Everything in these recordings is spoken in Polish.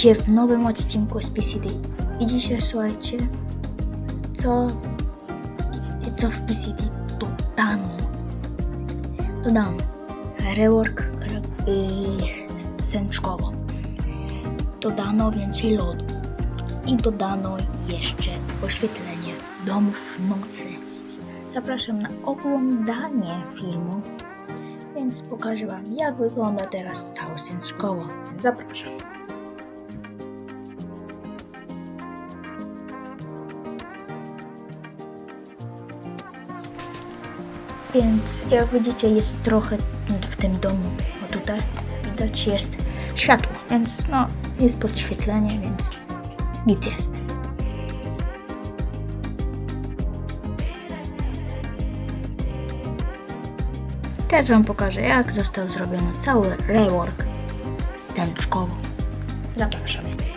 Witajcie w nowym odcinku z PCD. I dzisiaj słuchajcie, co, co w PCD dodano. Dodano rework yy, sęczkowo. Dodano więcej lodu. I dodano jeszcze oświetlenie domów w nocy. Zapraszam na oglądanie filmu więc pokażę Wam, jak wygląda teraz całe Sęczkoło. Zapraszam. Więc jak widzicie jest trochę w tym domu, o tutaj widać jest światło, więc no jest podświetlenie, więc nic jest. Teraz Wam pokażę, jak został zrobiony cały rework stęczkowo. Zapraszam.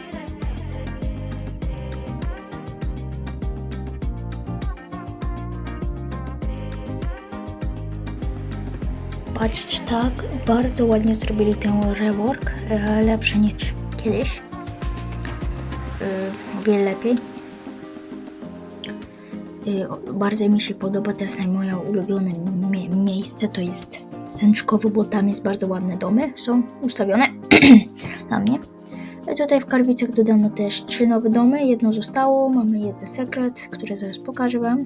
Tak, bardzo ładnie zrobili ten rework, e, lepszy niż kiedyś. E, wiele lepiej. O- Bardzo mi się podoba, jest moje ulubione mie- miejsce, to jest Sęczkowo, bo tam jest bardzo ładne domy, są ustawione dla mnie. Tutaj w Karwicach dodano też trzy nowe domy, jedno zostało, mamy jeden sekret, który zaraz pokażę Wam.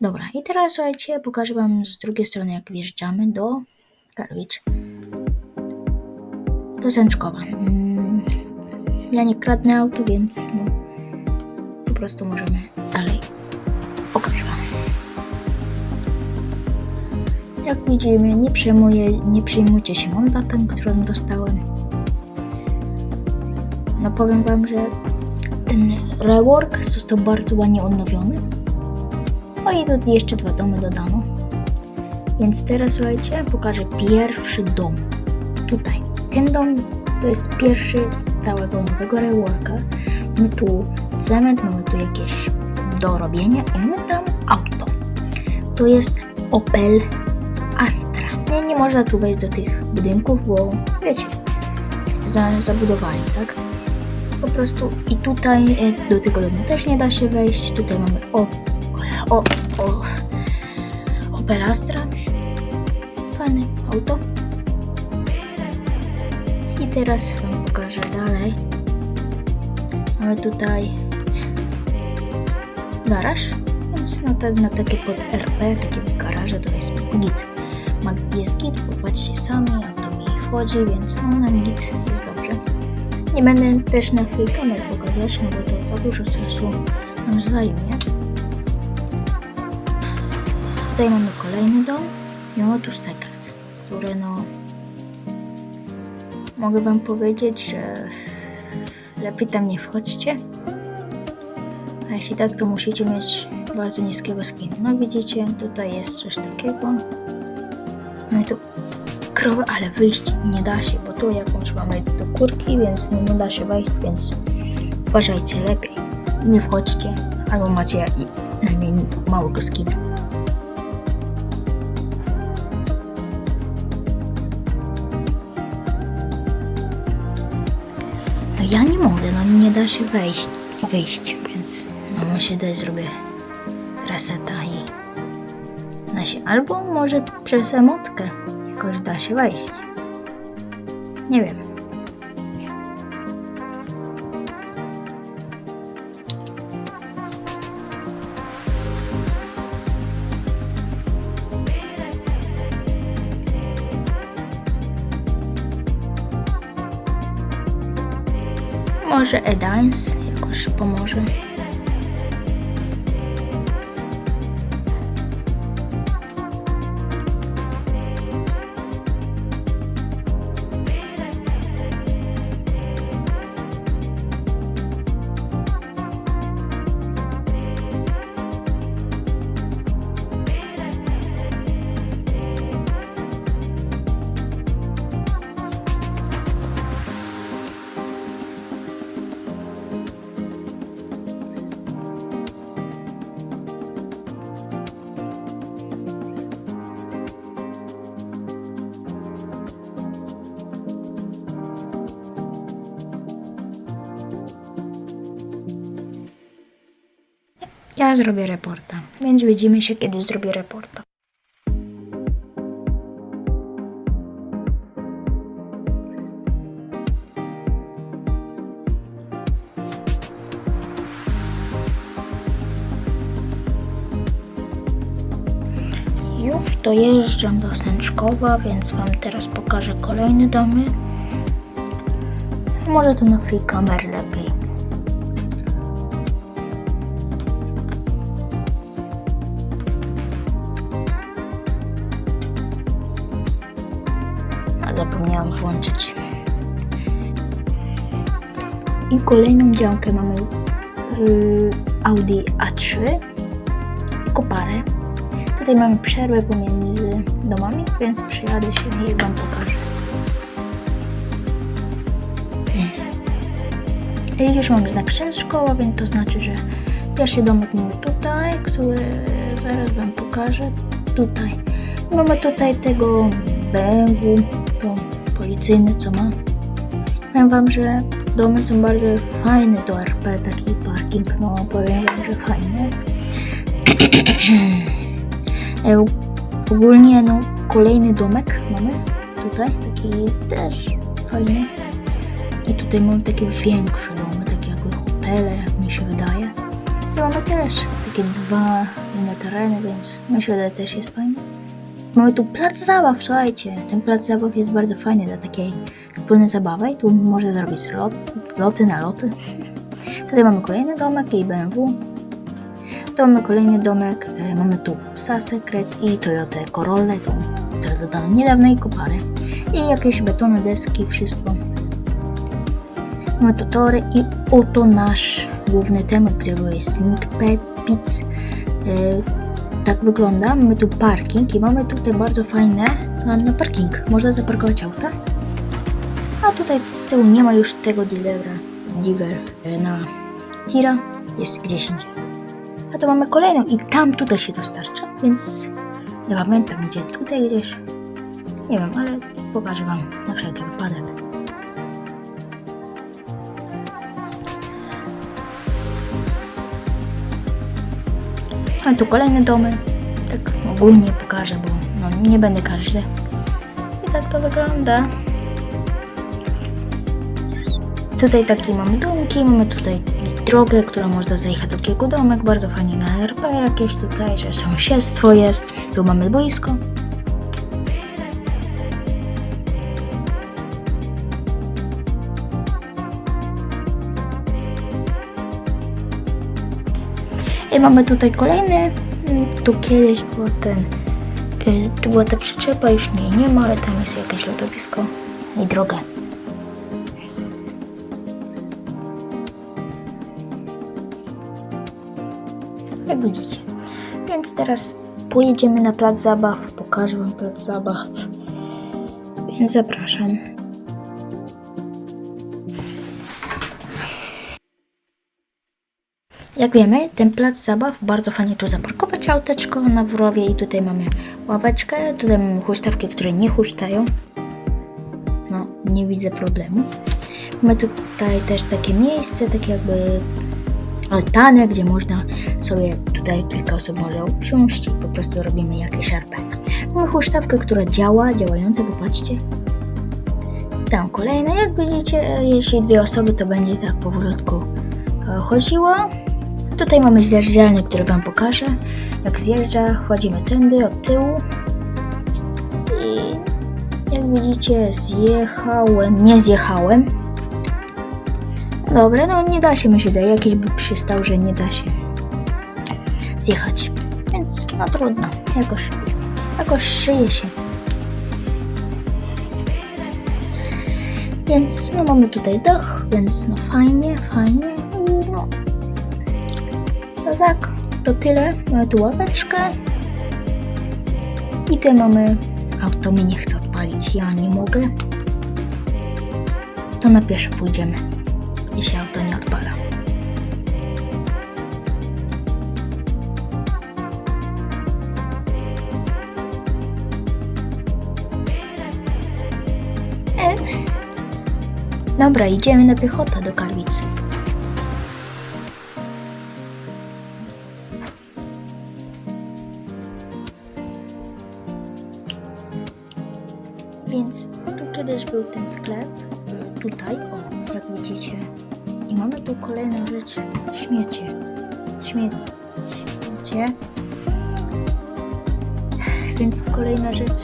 Dobra, i teraz słuchajcie, pokażę Wam z drugiej strony, jak wjeżdżamy do Karwic. Do Sęczkowa. Mm, Ja nie kradnę auto, więc no, po prostu możemy dalej Pokażę wam. Jak widzimy, nie, przejmuję, nie przejmujcie się mandatem, którym dostałem. No powiem wam, że ten rework został bardzo ładnie odnowiony. O i tu jeszcze dwa domy dodano. Więc teraz słuchajcie, pokażę pierwszy dom. Tutaj. Ten dom to jest pierwszy z całego nowego reworka. Mamy tu cement, mamy tu jakieś do robienia i mamy tam auto. To jest Opel Astra. Nie, nie można tu wejść do tych budynków, bo wiecie, za, zabudowali, tak? Po prostu i tutaj e, do tego domu też nie da się wejść. Tutaj mamy o, o, o, Opel Astra. Fajne auto. I teraz Wam pokażę dalej. Mamy tutaj garaż, więc no tak na takie pod RP, takie garaże to jest git. Jest git, popatrzcie sami jak to mi wchodzi, więc no nam git jest dobrze. Nie będę też na full kamer pokazać, no bo to za dużo czasu nam zajmie. Tutaj mamy kolejny dom i mamy sekret, który no mogę wam powiedzieć, że lepiej tam nie wchodźcie. A jeśli tak, to musicie mieć bardzo niskiego skinu. No widzicie, tutaj jest coś takiego. Mamy tu krowę, ale wyjść nie da się, bo tu jakąś mamy do kurki, więc no nie da się wejść, więc uważajcie lepiej. Nie wchodźcie, albo macie i- najmniej małego skinu. Ja nie mogę, no nie da się wejść, wyjść, więc no muszę dać zrobię reseta i da się, albo może przez emotkę jakoś da się wejść. Nie wiem. Może Edines jakoś pomoże. Zrobię reporta, więc widzimy się, kiedy zrobię reporta. Już dojeżdżam do Sęczkowa, więc Wam teraz pokażę kolejny domy. Może to na free camera lepiej. I kolejną działkę mamy yy, Audi A3 i koparę. Tutaj mamy przerwę pomiędzy domami, więc przyjadę się i Wam pokażę. I już mamy znak szkoła, więc to znaczy, że pierwszy domek mamy tutaj, który zaraz Wam pokażę. Tutaj. Mamy tutaj tego BMW, to policyjny, co ma. Powiem Wam, że domy są bardzo fajne do RP, taki parking, no powiem Wam, że fajny. E, Ogólnie no kolejny domek mamy tutaj, taki też fajny. I tutaj mamy takie większe domy, takie jakby hotele, jak mi się wydaje. Tu mamy też takie dwa inne tereny, więc mi się wydaje też jest fajny. Mamy tu plac zabaw, słuchajcie. Ten plac zabaw jest bardzo fajny dla takiej wspólnej zabawy. Tu można zrobić lot, loty na loty. Tutaj mamy kolejny domek i BMW. Tu mamy kolejny domek, e, mamy tu psa sekret i Toyota Corolla, które dodano niedawno i koparę. I jakieś betony, deski, wszystko. Mamy tu tory i oto nasz główny temat, który jest sneak pits. E, tak wygląda. Mamy tu parking i mamy tutaj bardzo fajne na parking. Można zaparkować auta. A tutaj z tyłu nie ma już tego dealera, dealer e, na tira. Jest gdzieś indziej. A to mamy kolejną i tam tutaj się dostarcza, więc nie pamiętam gdzie, tutaj gdzieś. Nie wiem, ale pokażę Wam na wszelki wypadek. A tu kolejne domy. Tak ogólnie pokażę, bo no, nie będę każdy. I tak to wygląda. Tutaj takie mamy domki, mamy tutaj drogę, którą można zajechać do kilku domek, bardzo fajnie na RP jakieś tutaj, że sąsiedztwo jest, tu mamy boisko. I mamy tutaj kolejny, mm, tu kiedyś było ten, y, tu była ta przyczepa, już nie, nie ma, ale tam jest jakieś lodowisko i droga. Widzicie. Więc teraz pojedziemy na plac zabaw, pokażę wam plac zabaw. Więc zapraszam. Jak wiemy, ten plac zabaw bardzo fajnie tu zaparkować auteczko na wrowie i tutaj mamy ławeczkę, tutaj mamy huśtawki, które nie huśtają. No, nie widzę problemu. Mamy tutaj też takie miejsce, takie jakby altanę, gdzie można sobie tutaj kilka osób może usiąść po prostu robimy jakieś RP. Mamy huśtawkę, która działa, działająca, popatrzcie. Tam kolejne, jak widzicie, jeśli dwie osoby, to będzie tak powolutku e, chodziło. Tutaj mamy zjeżdżalnię, który Wam pokażę. Jak zjeżdża, chodzimy tędy od tyłu. I jak widzicie, zjechałem, nie zjechałem. Dobra, no nie da się, mi się. Jakiś bóg się stał, że nie da się zjechać. Więc no trudno, jakoś, jakoś szyje się. Więc no mamy tutaj dach, więc no fajnie, fajnie. No to tak, to tyle. Mamy tu ławeczkę. I tutaj mamy auto mi nie chce odpalić, ja nie mogę. To na pieszo pójdziemy i się auto nie odpala. E. Dobra, idziemy na piechotę do Karwicy. Więc tu kiedyś był ten sklep, tutaj, o, jak widzicie, i mamy tu kolejną rzecz, śmiecie. Śmiecie. Śmiecie. Więc kolejna rzecz,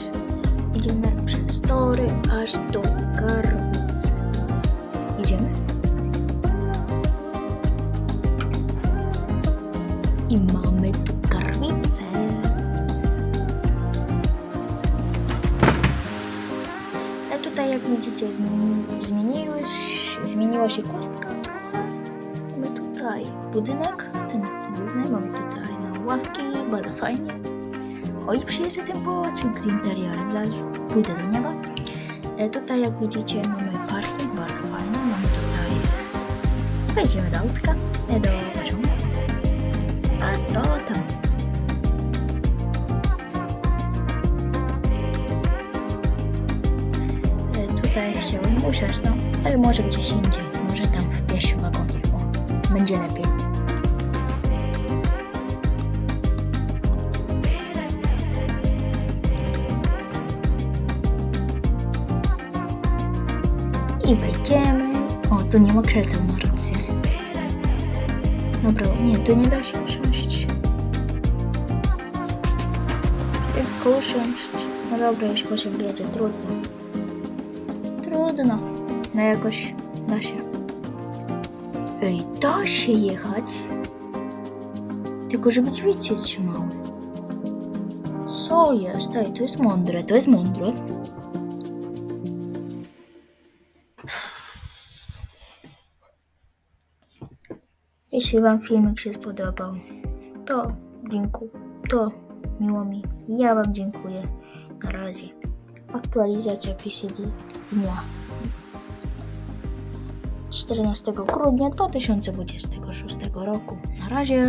idziemy przez tory aż do Karwic. Idziemy. I mamy tu Karwicę. A tutaj jak widzicie zmieni- zmieniła się kostka tutaj budynek, ten główny, mamy tutaj no, ławki, bardzo fajnie. O i przyjeżdża ten pociąg z interiorem, zaraz pójdę do niego. E, tutaj jak widzicie mamy parking, bardzo fajny, mamy tutaj, wejdziemy do autka, e, do pociągu. A co tam? E, Tutaj chciałem usiąść, no, ale może gdzieś indziej, będzie lepiej. I wejdziemy. O, tu nie ma krzeseł na rację. Dobra, nie, tu nie da się usiąść. Tylko usiąść. No dobra, już pociąg jedzie, trudno. Trudno. No jakoś da się. Ej, da się jechać. Tylko żeby drzwi cię trzymały. Co jest? Ej, to jest mądre, to jest mądre. Jeśli Wam filmik się spodobał, to dziękuję. To miło mi. Ja Wam dziękuję. Na razie. Aktualizacja PCD dnia 14 grudnia 2026 roku. Na razie.